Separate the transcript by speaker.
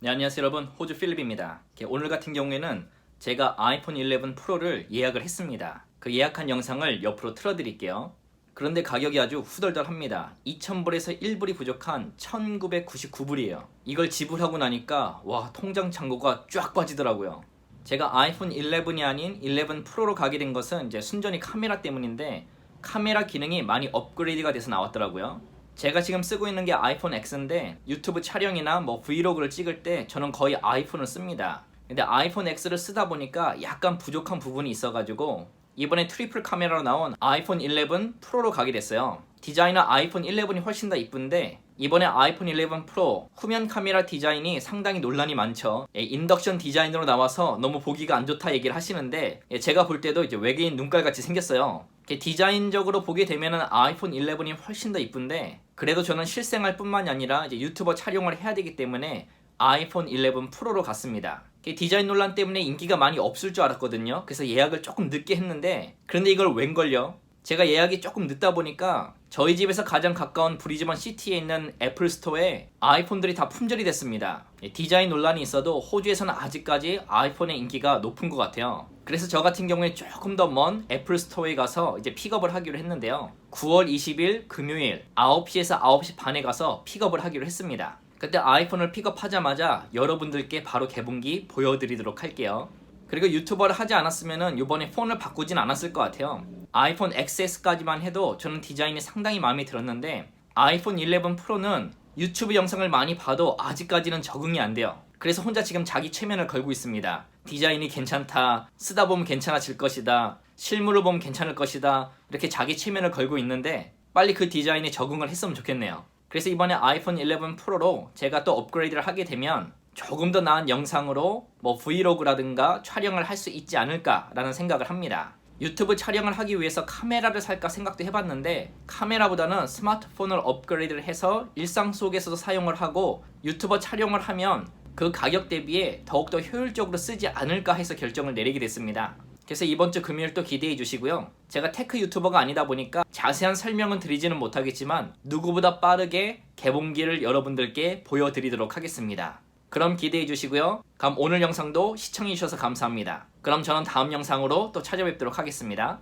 Speaker 1: 네, 안녕하세요 여러분. 호주 필립입니다. 오늘 같은 경우에는 제가 아이폰 11 프로를 예약을 했습니다. 그 예약한 영상을 옆으로 틀어 드릴게요. 그런데 가격이 아주 후덜덜합니다. 2,000불에서 1불이 부족한 1,999불이에요. 이걸 지불하고 나니까 와 통장 잔고가 쫙 빠지더라고요. 제가 아이폰 11이 아닌 11 프로로 가게 된 것은 이제 순전히 카메라 때문인데 카메라 기능이 많이 업그레이드가 돼서 나왔더라고요 제가 지금 쓰고 있는 게 아이폰 X인데 유튜브 촬영이나 뭐 브이로그를 찍을 때 저는 거의 아이폰을 씁니다. 근데 아이폰 X를 쓰다 보니까 약간 부족한 부분이 있어가지고 이번에 트리플 카메라로 나온 아이폰 11 프로로 가게 됐어요. 디자인은 아이폰 11이 훨씬 더 이쁜데 이번에 아이폰 11 프로 후면 카메라 디자인이 상당히 논란이 많죠. 예, 인덕션 디자인으로 나와서 너무 보기가 안 좋다 얘기를 하시는데 예, 제가 볼 때도 이제 외계인 눈깔 같이 생겼어요. 디자인적으로 보게 되면은 아이폰 11이 훨씬 더 이쁜데 그래도 저는 실생활 뿐만이 아니라 이제 유튜버 촬영을 해야 되기 때문에 아이폰 11 프로로 갔습니다. 디자인 논란 때문에 인기가 많이 없을 줄 알았거든요. 그래서 예약을 조금 늦게 했는데 그런데 이걸 웬걸요? 제가 예약이 조금 늦다 보니까 저희 집에서 가장 가까운 브리즈번 시티에 있는 애플 스토어에 아이폰들이 다 품절이 됐습니다. 예, 디자인 논란이 있어도 호주에서는 아직까지 아이폰의 인기가 높은 것 같아요. 그래서 저 같은 경우에 조금 더 먼 애플 스토어에 가서 이제 픽업을 하기로 했는데요. 9월 20일 금요일 9시에서 9시 반에 가서 픽업을 하기로 했습니다. 그때 아이폰을 픽업하자마자 여러분들께 바로 개봉기 보여드리도록 할게요. 그리고 유튜버를 하지 않았으면은 이번에 폰을 바꾸진 않았을 것 같아요. 아이폰 XS까지만 해도 저는 디자인이 상당히 마음에 들었는데 아이폰 11 프로는 유튜브 영상을 많이 봐도 아직까지는 적응이 안 돼요. 그래서 혼자 지금 자기 최면을 걸고 있습니다. 디자인이 괜찮다. 쓰다 보면 괜찮아질 것이다. 실물을 보면 괜찮을 것이다. 이렇게 자기 최면을 걸고 있는데 빨리 그 디자인에 적응을 했으면 좋겠네요. 그래서 이번에 아이폰 11 프로로 제가 또 업그레이드를 하게 되면 조금 더 나은 영상으로 뭐 브이로그라든가 촬영을 할 수 있지 않을까라는 생각을 합니다. 유튜브 촬영을 하기 위해서 카메라를 살까 생각도 해봤는데 카메라보다는 스마트폰을 업그레이드를 해서 일상 속에서도 사용을 하고 유튜버 촬영을 하면 그 가격 대비에 더욱더 효율적으로 쓰지 않을까 해서 결정을 내리게 됐습니다. 그래서 이번 주 금요일 또 기대해 주시고요. 제가 테크 유튜버가 아니다 보니까 자세한 설명은 드리지는 못하겠지만 누구보다 빠르게 개봉기를 여러분들께 보여드리도록 하겠습니다. 그럼 기대해 주시고요. 그럼 오늘 영상도 시청해 주셔서 감사합니다. 그럼 저는 다음 영상으로 또 찾아뵙도록 하겠습니다.